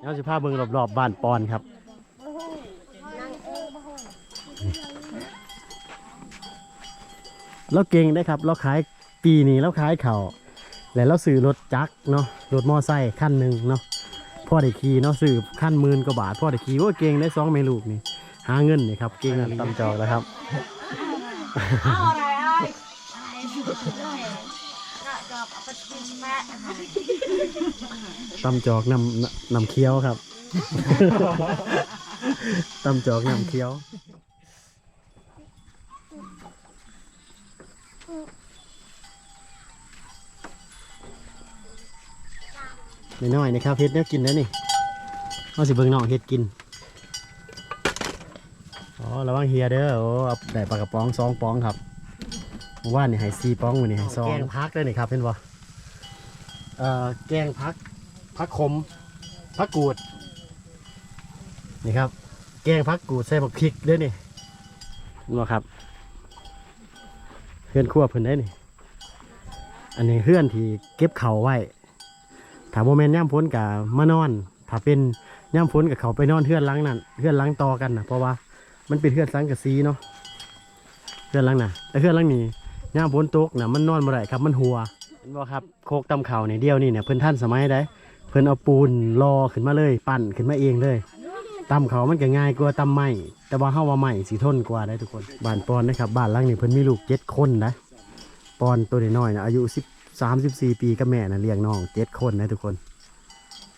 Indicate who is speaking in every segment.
Speaker 1: เดี๋ยวสิพาเบิ่งรอบๆบ้านปอนครับเราเก่งได้ครับ เราขายปีนี้เราขายเขาวแล้วเราซื้อรถจักรเนาะรถมอไซค์คันหนึ่งเนาะพ่อได้ขี่เนาะซื้อคันหมื่นกว่าบาทพ่อได้ขี่ว่าเก่งได้สองเมลูกนี่หาเงินนี่ครับเก่งตำจอกแล้วครับ
Speaker 2: เอาอะไร
Speaker 1: ตำจอกนำนำเคี้ยวครับ ตำจอกนำเคี้ยวน้อยนะครับเฮ็ดเนี้ยกินแล้วนี่เอาสิเบิ่งน้องเฮ็ดกิน อ๋อระวังเฮียเด้อ โอ้เอาได้ปลากระป๋องสองป๋องครับ เมื่อว่านนี่ให้สี่ป๋องวันนี้ให้สองแกงพักด้วยนี่ครับเป็นบ่เอ่อแกงพักพักขมพักกูดนี่ครับ แกงพักกูดใส่บักพริกด้วยนี่นี่บ่ครับเพื่อนครัวเพิ่นได้นี่อันนี้เพื่อนที่เก็บเขาวไว้ถ้าโมเมนย่ำพ้นกับมานอน ถ้าเป็นย่ำพ้นกับเขาไปนอนเพื่อนหล้างนั่นเพื่อนหล้างต่อกันนะเพราะว่ามันเป็นเพื่อนสังกะสีเนาะเพื่อนหล้างน่ะแต่เพื่อนหล้างนี้ ย่ำพ้นตกนะมันนอนบ่ได้ครับมันหัวเห็นบ่ครับโคกตำเข่าเนี่ยเดียวนี่เนี่ยเพิ่นท่านสมัยได้เพิ่นเอาปูนรอขึ้นมาเลย ปั่นขึ้นมาเองเลยตำเขามันก็ง่ายกว่าตำไม้แต่ว่าเฮาว่าไม้สีทนกว่าได้ทุกคนบ้านปอนนะครับบ้านหลังนี้เพิ่นมีลูกเจ็ดคนนะปอนตัวน้อยๆนะอายุสิบสามสิบสี่ปีกับแม่นะเลี้ยงน้องเจ็ดคนนะทุกคน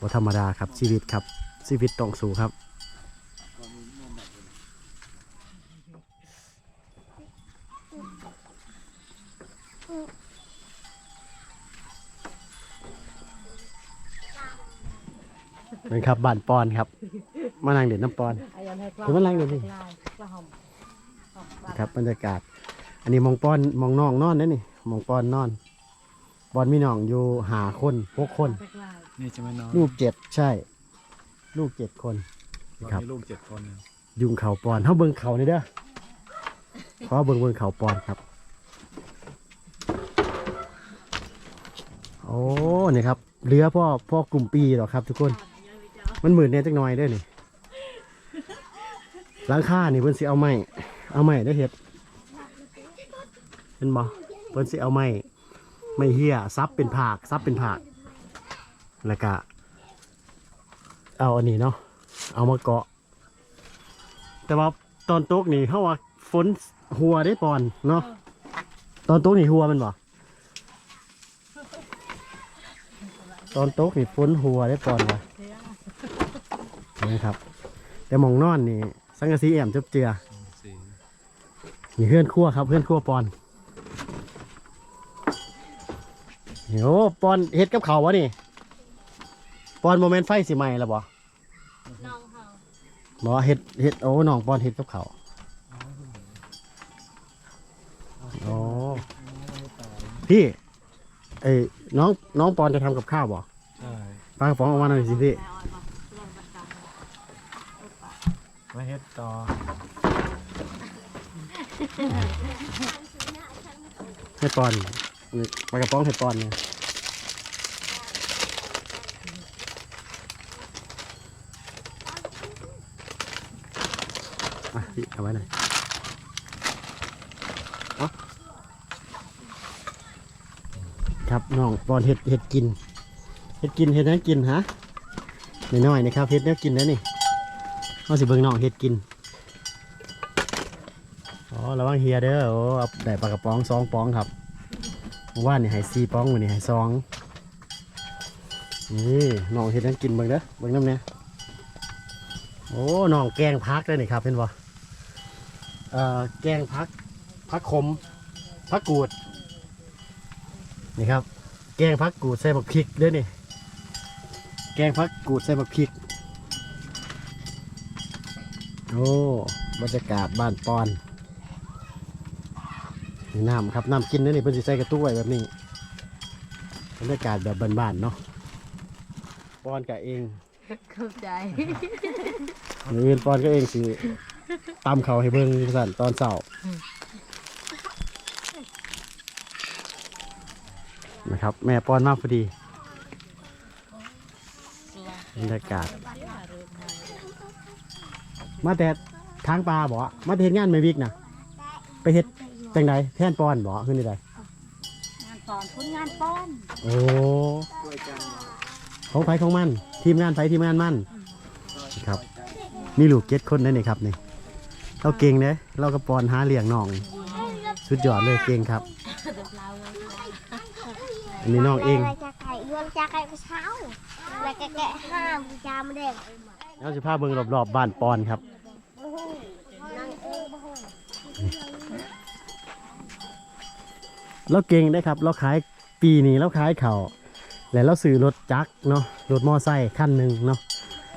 Speaker 1: บ่ธรรมดาครับชีวิตครับชีวิตต้องสู้ครับ เป็นครับบ้านปอนครับ มานั่งเด่นน้ำปอนคือมันแรงเดี๋ยวนี้ ครับบรรยากาศ อันนี้มองปอนมองน้องนอนนั่นนี่มองปอนนอนปอนมีน้องอยู่หาคนหกคน
Speaker 3: นี่ใช่ไหมน้อง
Speaker 1: ลูกเจ็ดใช่ ลูกเจ็ดคนครับ
Speaker 3: มีลูกเจ็ดคนนะ
Speaker 1: ยุงเขาปอนเขาเบิ่งเขานี่เด้อขอเบิ่งเบิ่งเขาปอนครับ โอ้นี่ครับเรือพ่อพ่อกลุ่มปีหรอครับ ทุกคน มันหมื่นเนี่ยจักหน่อยเด้อนี่หล้างค่านี่เพิ่นสิเอาไม้เอาไม้ได้เฮ็ดเป็นบ่เพิ่นสิเอาไม้ไม้เฮียซับเป็นผากซับเป็นผากแล้วก็เอาอันนี้เนาะเอามาเกาะ แต่ว่าตอนโต๊กนี่เขาว่าฝนหัวได้ปอนเนาะตอนโต๊กนี่หัวมันบ่ตอนโต๊กนี่ฝนหัวได้ปอนวะ นี่ครับ แต่หมองนอนนี่สังกะสีแอมจบเจือ
Speaker 3: สี่
Speaker 1: นี่เพื่อนครั่วครับเพื่อนครั่วปอนเดี๋ยวปอนเฮ็ดกับเขาววะนี่ปอนโมเมนต์ไฟสิไหมแล้วบ่
Speaker 2: น้องเขา
Speaker 1: บอกว่าเฮ็ดเฮ็ดโอ้น้องปอนเฮ็ดกับเขาวโอ้พี่ไอ้น้องน้องปอนจะทำกับข้าวบ่
Speaker 3: ใช่
Speaker 1: ปลากระป๋องออกมาหน่อยสิพี่
Speaker 3: มาเฮ็ดต่อ
Speaker 1: ให้ปอนนี่ปลากระป๋องให้ปอนเนี่ยมาพี่เอาไว้หน่อยเอาครับน้องปอนเห็ดเห็ดกิน เห็ดกินเห็ดนั้นกินฮะน้อยๆนะครับเห็ดเนี้ยกินแล้วนี่ เอาสิเบิ่งน้องเห็ดกิน อ๋อระวังเฮียเด้อโอ้เอาได้ปลากระป๋องสองป๋องครับเมื่อว่านนี่ให้สี่ป๋องวันนี้ให้สองนี่น้องเห็ดนั้นกินเบิ่งเด้อเบิ่งน้ำเนี่ยโอ้น้องแกงพักเลยนี่ครับเป็นบ่เอ่อแกงพักพักขมพักกูดนี่ครับ แกงพักกูดใส่บักพริกด้วยนี่ แกงพักกูดใส่บักพริก โอ้บรรยากาศบ้านปอนนี่น้ำครับน้ำกินด้วยนี่เพิ่นสิใส่กระตุ้ยแบบนี้บรรยากาศแบบบ้านๆเนาะปอนกับเอง
Speaker 2: เข้าใจ
Speaker 1: หรือปอนก็เองสิตำเขาให้เบิ่งสั่นตอนเช้านะครับ แม่ปอนมากพอดี
Speaker 2: เสือ
Speaker 1: บรรยากาศ มาแต่ทางปลาบ่มาแต่เฮ็ดงานไม่วิกนะไปเฮ็ดจังใดแทนปอนบ่ขึ้นนี่ใด
Speaker 2: งานสอนคุณงานป้อน
Speaker 1: โอ้ของไผของมัน ทีมงานไผทีมงานมันครับ มีลูกเจ็ดคนได้นี่ครับนี่เราเก่งเด้เราก็ปอนหาเลี้ยงน้องสุดยอดเลยเก่งครับอันนี้น้องเอง
Speaker 4: Là cha cày, luôn cha cày có sáu Là cái kẹ hai, cha mới đẹp
Speaker 1: เราจะพาเบิ่งรอบๆบ้านปอนครับ
Speaker 4: Năng ê bố hồn
Speaker 1: เราเก่งได้ครับ เราขายปีนี้เราขายเขาแล้วเราซื้อรถจักรเนาะ รถมอไซค์คันหนึ่งเนาะ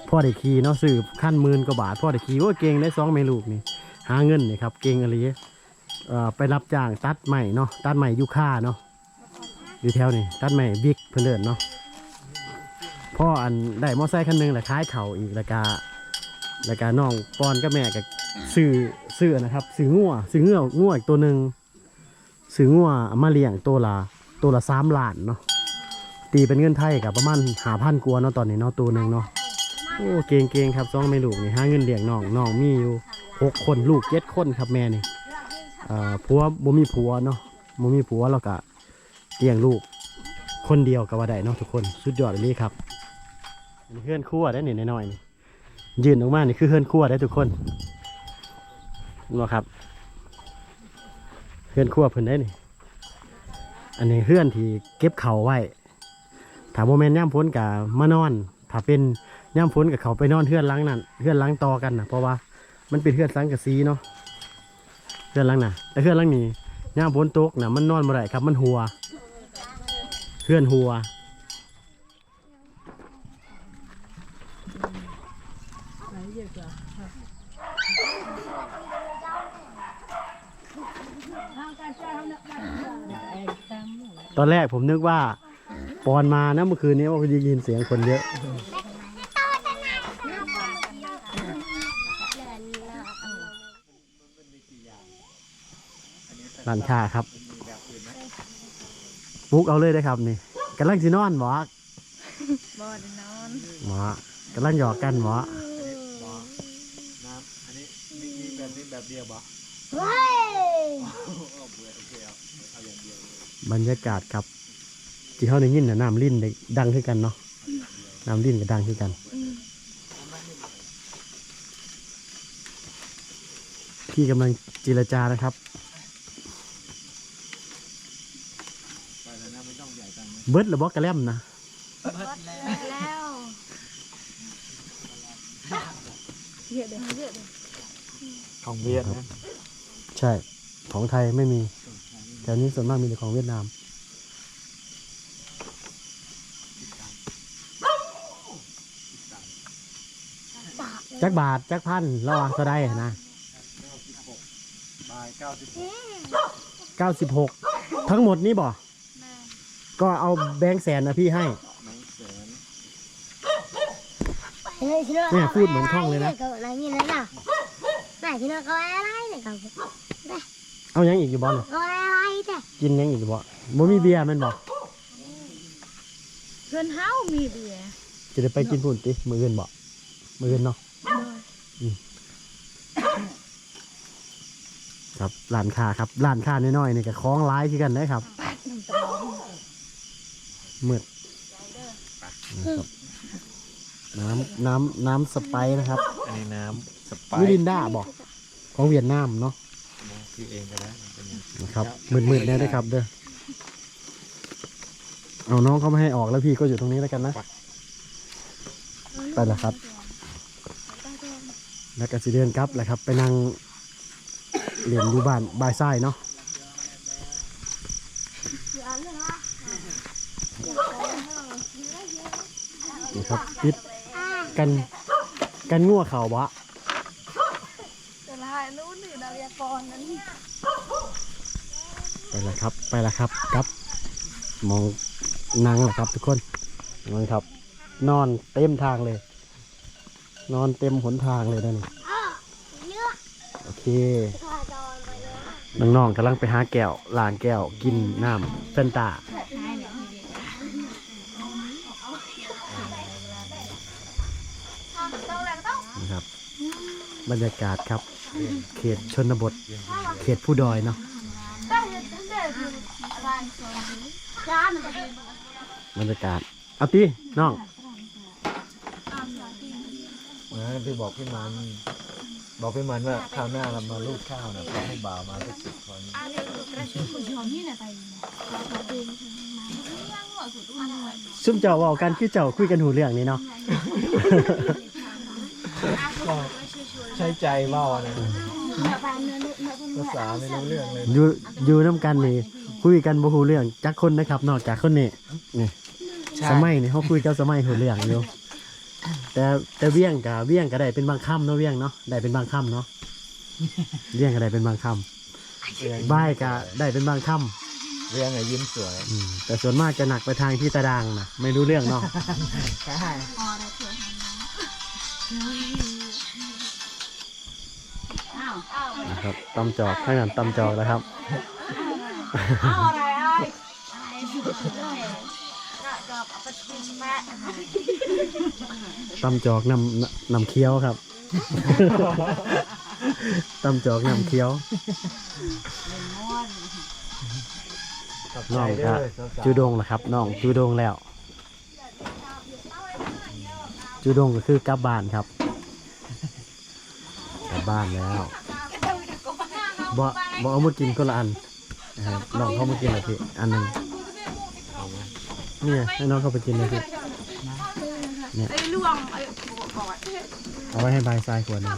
Speaker 1: พ่อได้ขี่เนาะซื้อคันหมื่นกว่าบาทพ่อได้ขี่ว่าเก่งได้สองเมลูกนี่ หาเงินนี่ครับ เก่งอะไรเอ่อไปรับจ้างตัดใหม่เนาะ ตัดใหม่ยูค่าเนาะ อยู่แถวนี่ตัดใหม่บิ๊กเพื่อนเดินเนาะ พ่ออันได้มอไซค์คันหนึ่งแหละขายเข่าอีกแล้วก็แล้วก็น้องปอนกับแม่ก็ซื้อซื้อนะครับซื้องัวซื้อเงืองัวอีกตัวหนึ่งซื้องัวเอามาเลี้ยงตัวละตัวละสามล้านเนาะตีเป็นเงินไทยกับประมาณหาพันกว่าเนาะตอนนี้เนาะตัวหนึ่งเนาะโอ้เก่งเก่งครับสองไม่ลูกนี่หาเงินเลี้ยงน้องน้องมีอยู่หกคนลูกเจ็ดคนครับแม่นี่เอ่อผัวบ่มีผัวเนาะบ่มีผัวแล้วก็เลี้ยงลูกคนเดียวก็ว่าได้เนาะทุกคนสุดยอดเลยครับ นี้เฮือนครัวได้หนี่น้อยๆนี่ยืนออกมานี่คือเฮือนครัวได้ทุกคนนะครับเฮือนครัวเพิ่นได้นี่อันนี้เฮือนที่เก็บเขาไว้ถ้าโมเมนต์ย่ำพ้นกับมานอน ถ้าเป็นย่ำพ้นกับเขาไปนอนเฮือนหลังนั่นเฮือนหลังต่อกันนะเพราะว่ามันเป็นเฮือนหลังกับซีเนาะเฮือนหลังน่ะแต่เฮือนหลังนี้ย่ำพ้นตกน่ะมันนอนบ่ได้ครับมันหัวเฮือนหัว ตอนแรกผมนึกว่าปอนมานะเมื่อคืนนี้ว่าได้ยินเสียงคนเยอะ ร้านค้าครับปลุกเอาเลยได้ครับนี่กำลังสินอนหมอ
Speaker 2: บ่ได้นอน
Speaker 1: หมอกำลังหยอกกันหมอ
Speaker 3: น้ำอันนี้มีมี แบบนี้แบบเดียวบ่
Speaker 4: Hey
Speaker 1: บรรยากาศครับที่เขาได้ยินน่ะน้ำลิ้นได้ดังขึ้นกันเนาะน้ำลิ้นก็ดังขึ้นกัน พี่กำลังเจรจานะครับ
Speaker 3: ไปแล้วนะไม่ต้องใหญ่กันนะ
Speaker 1: เบิร์ดหรือบอกกระแลมนะ
Speaker 2: แล้วเยอะเลยเยอะเลย
Speaker 3: ของเวียดนะ
Speaker 1: ใช่ ของไทยไม่มีแถวนี้ส่วนมากมีแต่ของเวียดนาม จักบาท จักพันระหว่างก็ได้นะ
Speaker 3: บายเก้าสิบ
Speaker 1: 96ทั้งหมดนี้บ่ก็เอาแบงค์แสนนะพี่ให้
Speaker 3: แมงแสน
Speaker 4: Nè,
Speaker 1: phút mình không lên á.
Speaker 4: Cậu nói như thế nào Này thì nó có ai ai này cậu
Speaker 1: เอายังอีกอยู่บ่เนาะ
Speaker 4: Có ai ai thế
Speaker 1: กินยังอีกอยู่บ่บ่มีเบียร์แมันบ่
Speaker 2: เพื่อนเฮามีเบียร์
Speaker 1: จะได้ไปกินพุ่นติมื้ออื่นบ่มื้ออื่นเนาะครับร้านค้าครับร้านค้าน้อยๆนี่ก็คล้องร้ายคือกันนะครับมืดน้ำน้ำน้ำสไปนะครับ
Speaker 3: อันนี้น้ำ ไป
Speaker 1: มิริ
Speaker 3: ซ์
Speaker 1: นดาบอกของเวียดนามเนาะ
Speaker 3: คือเองก็ได้เป็นยัง
Speaker 1: นะครับมืดๆแน่ด้วยครับเด้อเอาน้องเขาไม่ให้ออกแล้วพี่ก็อยู่ตรงนี้แล้วกันนะไปแล้วครับแล้วก็สิเดินกลับแหละครับ ไปนั่งเรียนอยู่บ้านบายไส้ายเนาะนี่ครับปิดกันกันงัวเข่าบะ
Speaker 2: แต่ละนู้นนี่ดาวยากรนั้น
Speaker 1: ไปแล้วครับไปแล้วครับครับมองนั่งแหละครับ ทุกคนนอนครับ นอนเต็มทางเลย นอนเต็มหนทางเลยนะนี่โอเคน้องๆกำลังไปหาแก้วล้างแก้วกินน้ำเฟนตานะครับ บรรยากาศครับ เขตชนบท เขตผู้ดอยเนาะ
Speaker 2: ได้เห็นได้ดูอะไรสวยร้านมันจะ
Speaker 1: บรรยากาศเอาตีน้อง
Speaker 3: นะพี่บอกพี่มัน บอกพี่มันว่าข้าวหน้าเรามาลูกข้าวนะขอให้บ่าวมาสักสิบคน
Speaker 1: ซุ่มเจ้าเว่ากันคือเจ้าคุยกันหูเรื่องนี้เนาะ
Speaker 3: ใช้ใจเว่านะ ภาษาไม่รู้เรื่องเลย
Speaker 1: อยู่อยู่น้ำกันนี่คุยกันบ่หูเรื่องจักคนนะครับ นอกจากคนนี้นี่สมัยนี่เขาคุยกับสมัยหูเรื่องอยู่แต่แต่เวียงกับเวียงก็ได้เป็นบางค่ำเนาะเวียงเนาะได้เป็นบางค่ำเนาะเวียงก็ได้เป็นบางค่ำบ่ายก็ได้เป็นบางค่ำ
Speaker 3: เรื่องไอ้ยิ้มสวย
Speaker 1: อืมแต่ส่วนมากจะหนักไปทางที่ตาดางนะไม่รู้เรื่องเนาะ นะครับตำจอกให้กันตำจอกแล้วครับ
Speaker 2: เอาอะไรไอ้กับปฏิมา
Speaker 1: ตำจอกนำนำนำเคี้ยวครับตำจอกนำเคี้ยว
Speaker 3: ขอบ
Speaker 1: น้
Speaker 3: ใจ
Speaker 1: อง
Speaker 3: เด้
Speaker 1: ก็
Speaker 3: อสาวๆ
Speaker 1: จูดงนะครับน้องจูดงแล้ว จูดงก็คือกลับบ้านครับกลับบ้านแล้ว บ่บ่เอามากินคนละอันนะครับน้องเขามากินอะไรพี่อันหนึ่งเนี่ยให้น้องเขาไปกินเลยพี่
Speaker 2: ไอ้ล่วงไอ้กอด
Speaker 1: เอาไว้ให้บายทรายขวดหนึง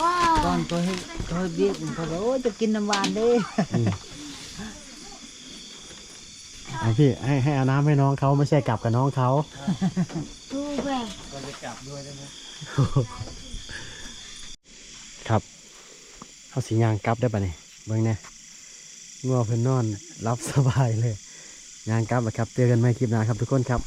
Speaker 2: ว้า
Speaker 5: ตอนตัวให้ตัวให้เบี้ยผมเขาบอกโอ้ยจะกินน้ำหวานเด้
Speaker 1: อืมเอาพี่ให้ให้เอาน้ำให้น้องเขาไม่ใช่กลับกับน้องเขา
Speaker 4: ดูแหวก
Speaker 3: ก็จะกลับด้วยได้ไหม
Speaker 1: ครับ เขาสียางกลับได้ปะเนี่ยเบิ้งเนี่ยงัวเพิ่นนอนรับสบายเลยยางกลับนะครับเจอกันใหม่คลิปหน้าครับทุกคนครับ